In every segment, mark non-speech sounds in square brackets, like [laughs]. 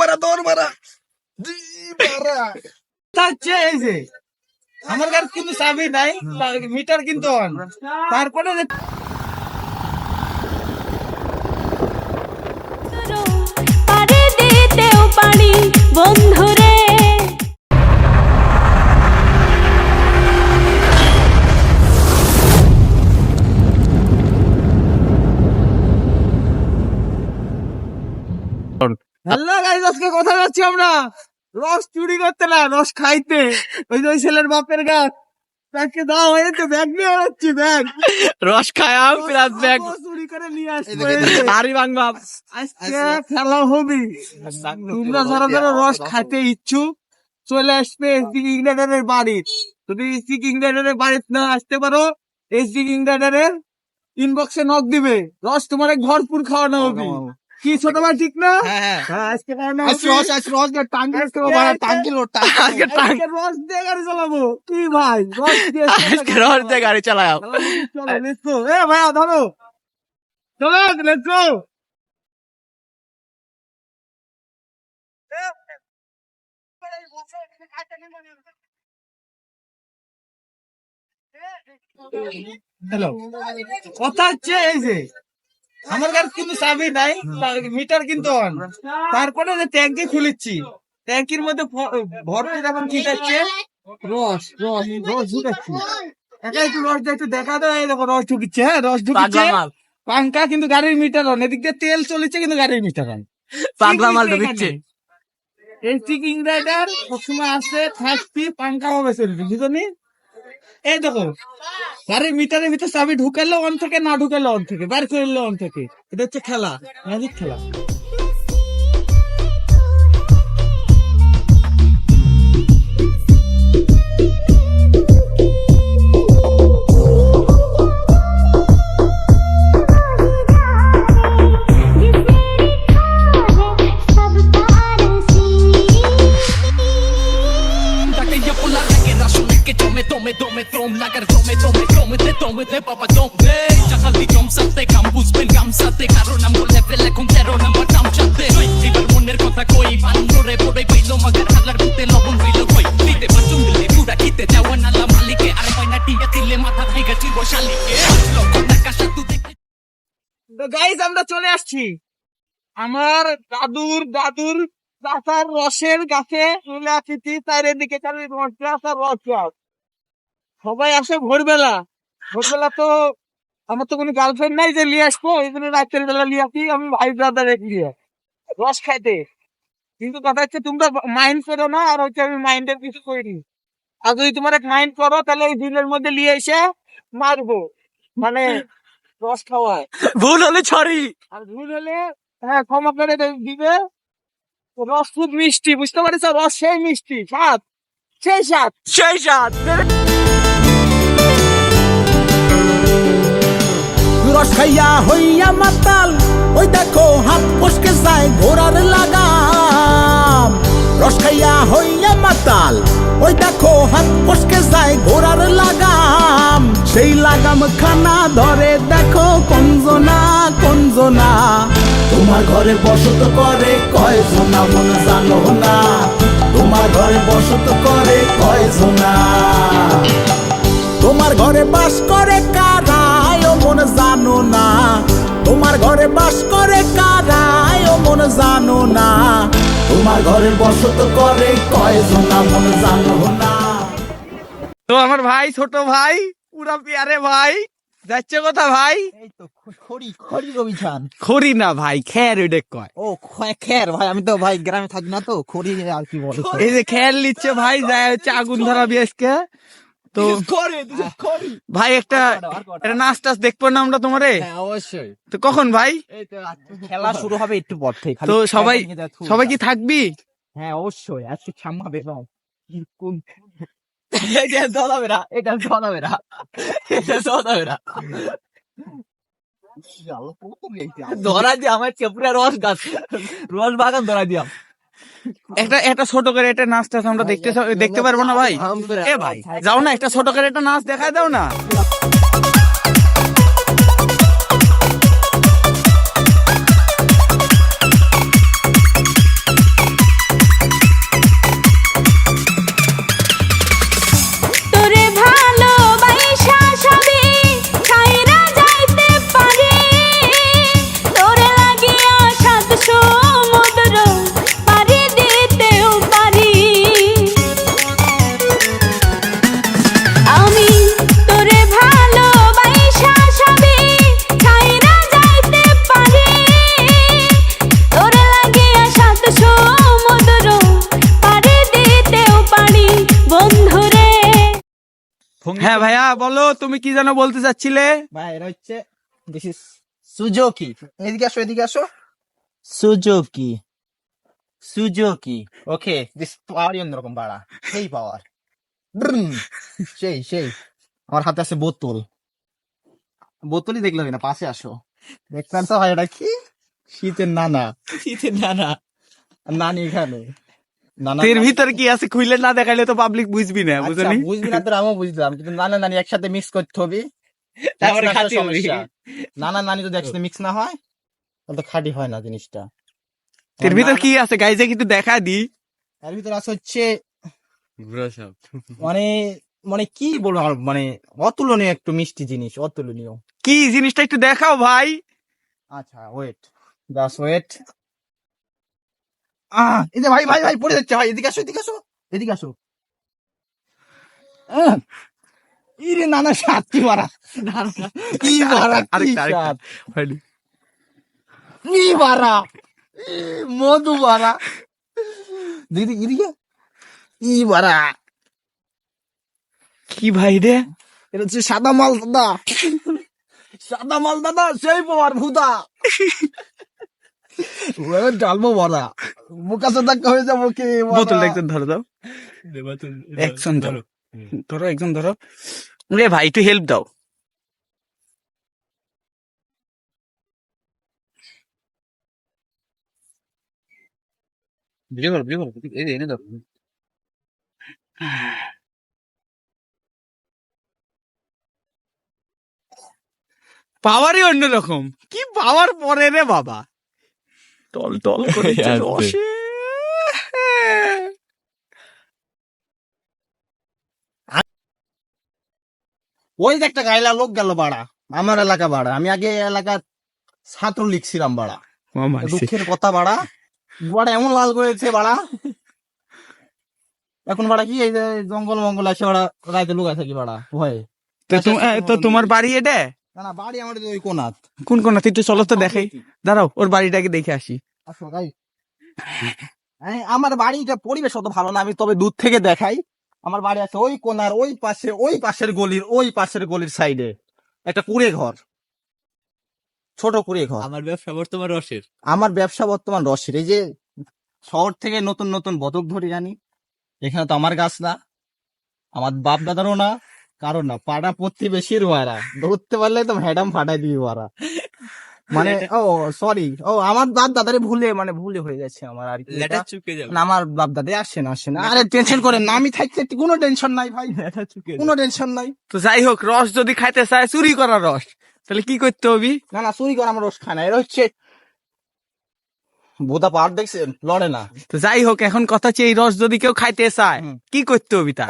মারা দৌড় মারা। মারা। হচ্ছে এই যে? আমার কাছে কিন্তু চাবি নাই মিটার কিন্তু অন। তারপরে পারে দিতেও পারি বন্ধুরে হ্যালো গাইস আজকে কোথায় যাচ্ছি আমরা। রস চুরি করতে না রস খাইতে। ওই যে ওই ছেলের বাপের গাছ। দাও ব্যাগ নিয়ে ব্যাগ। রস খায়াম প্লাস ব্যাগ। চুরি করে নিয়ে আজকে খেলা হবে। তোমরা যারা যারা রস খাইতে ইচ্ছুক চলে আসবে এসডি ইংল্যান্ডের বাড়ি। যদি এসডি ইংল্যান্ডের বাড়িতে না আসতে পারো এসডি ইংল্যান্ডের ইনবক্সে নক দিবে। রস তোমার ভরপুর খাওয়ানো হবে। কি ছোট ভাই ঠিক না হ্যাঁ হ্যাঁ, আজকে খাওয়ানো রস আজ রস দিয়ে টাঙ্কি আজকে মারা একটা- টাঙ্কি লোড আজকে টাং রস দিয়ে গাড়ি চালাবো কি ভাই রস দিয়ে আজকে রস দিয়ে গাড়ি চালাও চলো লেটস গো এ ভাইয়া ধরো চলো লেটস গো হ্যালো কথা হচ্ছে এই যে আমার কাছে কিন্তু চাবি নাই মিটার কিন্তু অন তারপরে যে ট্যাঙ্কি খুলেছি ট্যাঙ্কির মধ্যে ভ- ভরপুর এখন কি যাচ্ছে রস রস রস ঢুকাচ্ছি। একা একটু রস একটু দেখা দাও এই দেখো রস ঢুকিচ্ছে হ্যাঁ রস ঢুকিচ্ছে। পাঙ্কা কিন্তু গাড়ির মিটার অন এদিক দিয়ে তেল চলেছে কিন্তু গাড়ির মিটার অন পাগলা মাল ঢুকিচ্ছে এই চিকিং রাইডার সবসময় আসে থাকবি পাঙ্কা হবে চলবে বুঝলি এই দেখো, আরে মিটারের ভিতরে চাবি ঢুকেলো অন থেকে না ঢুকেলো অন থেকে বার করল অন থেকে। এটা হচ্ছে খেলা ম্যাজিক খেলা। তো গাইজ আমরা চলে আসছি। আমার দাদুর দাদুর চাষার রসের গাছে চলে আসছি তার এদিকে রস সবাই আসে ভোরবেলা। ভোরবেলা তো আমার তো কোনো গার্লফ্রেন্ড নাই যে নিয়ে আসব, এই জন্য রাতের বেলা নিয়ে আসি, আমি ভাই ব্রাদার নিয়ে। রস খাইতে। কিন্তু কথা হচ্ছে, তোমরা মাইন্ড করো না, আর হচ্ছে আমি মাইন্ডের কিছু করিনি। আর যদি তোমার মাইন্ড করো, তাহলে এই দিনের মধ্যে নিয়ে এসে মারবো। মানে রস খাওয়ায়। ভুল হলে ছড়ি। আর ভুল হলে হ্যাঁ ক্ষমা করে দিবে। রস খুব মিষ্টি বুঝতে পারিস রস সেই মিষ্টি স্বাদ সেই স্বাদ। সেই সাত রস খাইয়া হইয়া মাতাল ওই দেখো হাত ফসকে যায় ঘোড়ার লাগাম। রস খাইয়া হইয়া কঞ্জনা তোমার ঘরে বসত করে কয় জনা, মন জানো না। তোমার ঘরে বসত করে কয় জনা। তোমার ঘরে বাস করে কারায় মন জানো না। তোমার ঘরে বাস করে কারায় মন জানো না। তোমার ঘরে বসত করে কয়জনা মন জানো না। তো আমার ভাই, ছোট ভাই, পুরা পিয়ারে ভাই। যাচ্ছে কথা ভাই? এই তো খড়ি খড়ি অভিযান। খড়ি না ভাই খের ওইটা কয়? ও খের ভাই আমি তো ভাই গ্রামে থাকি না তো খড়ি আর কি বলে এই যে খের নিচ্ছে ভাই যায় হচ্ছে আগুন ধরা বিএসকে তো ভাই একটা একটা নাচ টাচ দেখব না আমরা তোমারে? হ্যাঁ অবশ্যই। তো কখন ভাই? আজকে খেলা শুরু হবে একটু পর থেকে তো সবাই। সবাই কি থাকবি? হ্যাঁ অবশ্যই আজকে ছাম্মাবে ভাই এটা দলাবে না এটা দলাবে না এটা দলাবে না ধরা দিয়ে আমার চেপুরা রস গাছ রস বাগান ধরা দিয়াম একটা একটা ছোট করে একটা নাচটা আমরা দেখতে দেখতে পারব না ভাই এ ভাই যাও না একটা ছোট করে একটা নাচ দেখায় দাও না হ্যাঁ ভাইয়া বলো তুমি কি যেন বলতে চাচ্ছিলে? ভাই এটা হচ্ছে দিস ইজ সুজোকি এদিকে আসো এদিকে আসো। সুজোকি সুজোকি ওকে দিস পাওয়ারই অন্যরকম বাড়া। সেই পাওয়ার সেই সেই। আমার হাতে আছে বোতল। বোতলই দেখলাম না পাশে আসো। দেখতেন তো ভাই এটা কি? শীতের নানা। শীতের নানা। নানি এখানে এর ভিতর কি আছে খুইলে না দেখাইলে তো পাবলিক বুঝবি না আচ্ছা, বুঝলি বুঝবি না তো আমিও বুঝলাম কিন্তু নানা নানি একসাথে মিক্স করতে হবে। [laughs] তারপরে Mix না খাঁটি তো হবে। নানা নানি যদি একসাথে মিক্স না হয় তাহলে তো খাঁটি হয় না জিনিসটা। এর ভিতর কি আছে? গাইজে কিন্তু দেখা দি। এর ভিতরে আছে হচ্ছে মানে মানে কি বলব মানে অতুলনীয় একটু মিষ্টি জিনিস অতুলনীয়। কি জিনিসটা একটু দেখাও ভাই। আচ্ছা ওয়েট জাস্ট ওয়েট আহ এই যে ভাই ভাই ভাই পড়ে যাচ্ছে ভাই এদিকে আসো এদিকে আসো এদিকে আসো। আহ, ইরে নানা সাতটি মারা? কি মারা কি আরেকটা। স্বাদ হয়নি। কি মারা? মধু মারা। দিদি এদিকে কি মারা? কি ভাই রে? এটা হচ্ছে সাদা মাল দাদা। সাদা মাল দাদা সেই পাওয়ার ভুদা ডালবো বড়া। মুখা সাদা হয়ে যাব কি? বোতলটা একজন ধরো দাও। একজন ধরো। ধরো একজন ধরো। রে ভাই একটু হেল্প দাও। পাওয়ারই অন্যরকম। কি পাওয়ার পরে রে বাবা। টল টল করে রসে। ওই যে একটা গাইলা লোক গেল বাড়া আমার এলাকা বাড়া। আমি আগে এলাকার ছাত্র লিখছিলাম বাড়া। দুঃখের কথা বাড়া। বাড়া এমন লাল করেছে বাড়া। এখন বাড়া কি এই যে জঙ্গল মঙ্গল আছে বাড়া রাইতে লুকা থাকি বাড়া ভয়ে। তো তুম- এ, তো তোমার বাড়ি এটা? না না বাড়ি আমার ওই কোনাত। কোন কোন একটু চলো তো দেখাই। দাঁড়াও ওর বাড়িটাকে দেখে আসি। আসো আমার বাড়িটা পরিবেশ অত ভালো না আমি তবে দূর থেকে দেখাই। আমার বাড়ি আছে ওই কোনার ওই পাশে ওই পাশের গলির ওই পাশের গলির সাইডে। একটা কুড়ে ঘর। ছোট কুড়ে ঘর। আমার ব্যবসা বর্তমান রসের। আমার ব্যবসা বর্তমান রসের। এই যে শহর থেকে নতুন নতুন বদক ধরে জানি এখানে তো আমার গাছ না আমার বাপ দাদারও না কারণ না পাড়া প্রতিবেশীর মারা। ধরতে পারলে তো ম্যাডাম ফাটাই দিবি মারা। মানে ও সরি ও আমার বাপ দাদারে ভুলে মানে ভুলে হয়ে গেছে আমার আর লেটার চুকে যাবে। না আমার বাপ দাদা আসে না আসে না। আরে টেনশন করেন না আমি থাকতে কোনো টেনশন নাই ভাই। লেটার চুকে কোনো টেনশন নাই। তো যাই হোক রস যদি খাইতে চায় চুরি করা রস। তাহলে কি করতে হবে? না না চুরি করা আমার রস খায় না। এটা হচ্ছে বোদা পাহাড় দেখছেন লড়ে না। তো যাই হোক এখন কথা হচ্ছে এই রস যদি কেউ খাইতে চায় কি করতে হবে তা?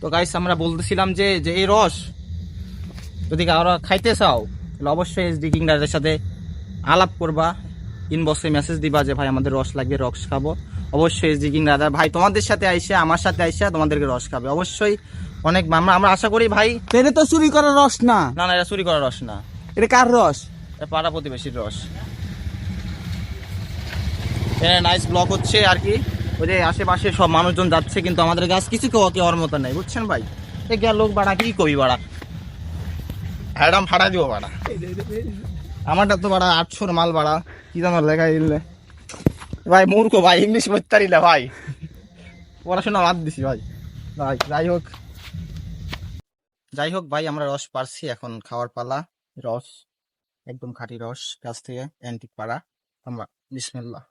তো গাইস আমরা বলতেছিলাম যে যে এই রস যদি কারও খাইতে চাও তাহলে অবশ্যই এসডি কিংডারের সাথে আলাপ করবা। ইনবক্সে মেসেজ দিবা যে ভাই আমাদের রস লাগবে রস খাব। অবশ্যই এসডি কিংডার ভাই তোমাদের সাথে আইসে আমার সাথে আইসে তোমাদেরকে রস খাবে। অবশ্যই অনেক আমরা আমরা আশা করি ভাই এটা তো চুরি করার রস না। না না এটা চুরি করার রস না। এটা কার রস? এটা পাড়া প্রতিবেশীর রস। এখানে নাইস ব্লক হচ্ছে আর কি। ওই যে আশেপাশে সব মানুষজন যাচ্ছে কিন্তু আমাদের গাছ কিছু কেউ কি ওর মতো নাই বুঝছেন ভাই? এ গিয়া লোক বাড়া কি কবি বাড়া? হ্যাডাম ফাড়া দিব বাড়া। আমারটা তো বাড়া আটশোর মাল বাড়া কি জানো লেখা দিলে ভাই মূর্খ ভাই ইংলিশ বলতে না ভাই। পড়াশোনা বাদ দিছি ভাই। ভাই যাই হোক। যাই হোক ভাই আমরা রস পারছি এখন খাওয়ার পালা। রস একদম খাঁটি রস গাছ থেকে অ্যান্টিক পাড়া। আমরা বিসমিল্লাহ।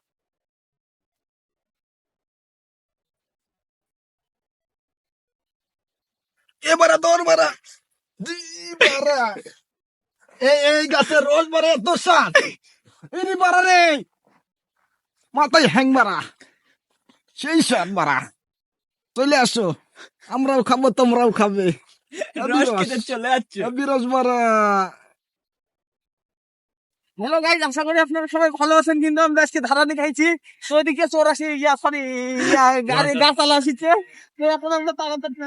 এবারে তোর মারা। জি এই এই গাছের রোজ মারে এত স্বাদ। এই বারা রে। মাথায় হ্যাং মারা। সেই সাত বারা চলে আসো। আমরাও খাব তোমরাও খাবে। চলে যাচ্ছে। বিরস মারা। হ্যালো গাইজ আশা করি আপনারা সবাই ভালো আছেন। কিন্তু আমরা আজকে ধারানি খাইছি। তো ওইদিকে চোর আসি, ইয়া সরি গাড়ি গাছালা আসিছে। তো এখন আমরা তাড়াতাড়ি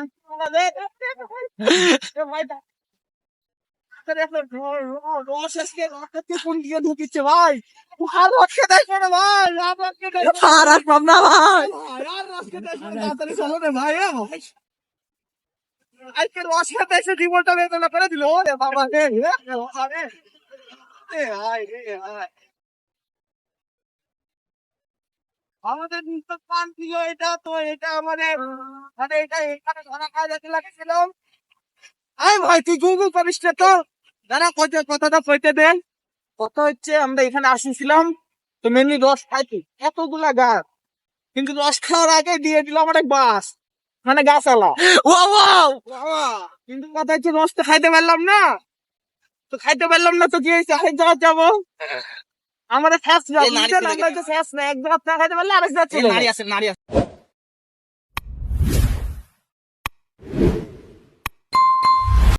জীবনটা করে বাবা আমাদের তো পান ছিল এটা তো এটা আমাদের মানে এটা এখানে ধরা কাজ আছে লাগেছিলাম আই ভাই তুই গুগল করিস না তো। দাঁড়া কত কথাটা কইতে দেন কত হচ্ছে আমরা এখানে আসিছিলাম তো মেনলি রস খাইছি। এতগুলা গাছ। কিন্তু রস খাওয়ার আগে দিয়ে দিল আমার এক বাস মানে গাছ আলা কিন্তু কথা হচ্ছে রস তো খাইতে পারলাম না। তো খাইতে পারলাম না তো কি হয়েছে? আরেক জায়গা যাব। আমাদের ফ্যাস যাব। শেষ আমরা ফ্যাস না এক জায়গা না খাইতে পারলে আরেক জায়গা নারী আছে নারী আছে।